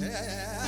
Yeah.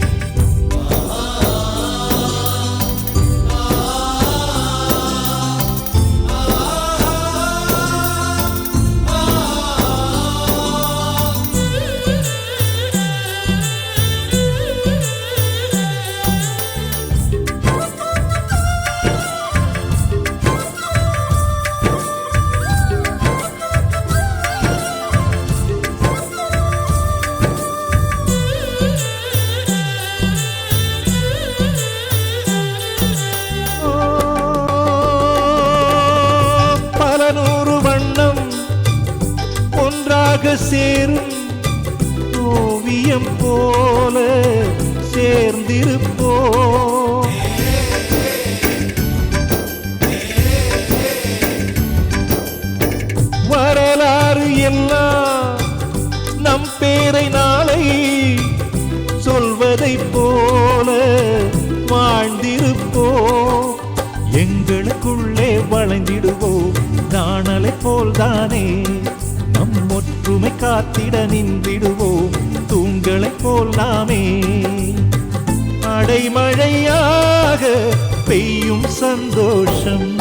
ஒன்றாக சேரும். ஓவியம் போல சேர்ந்திருப்போ வரலாறு எல்லாம் நம் பேரை நாளை சொல்வதை போல வாழ்ந்திருப்போ எங்களுக்குள்ளே வளைந்திடுவோம் நாணலை போல்தானே நம் ஒற்றுமை காத்திட நின்றிடுவோம். தூண்களை போல் நாமே. அடைமழையாக பெய்யும் சந்தோஷம்.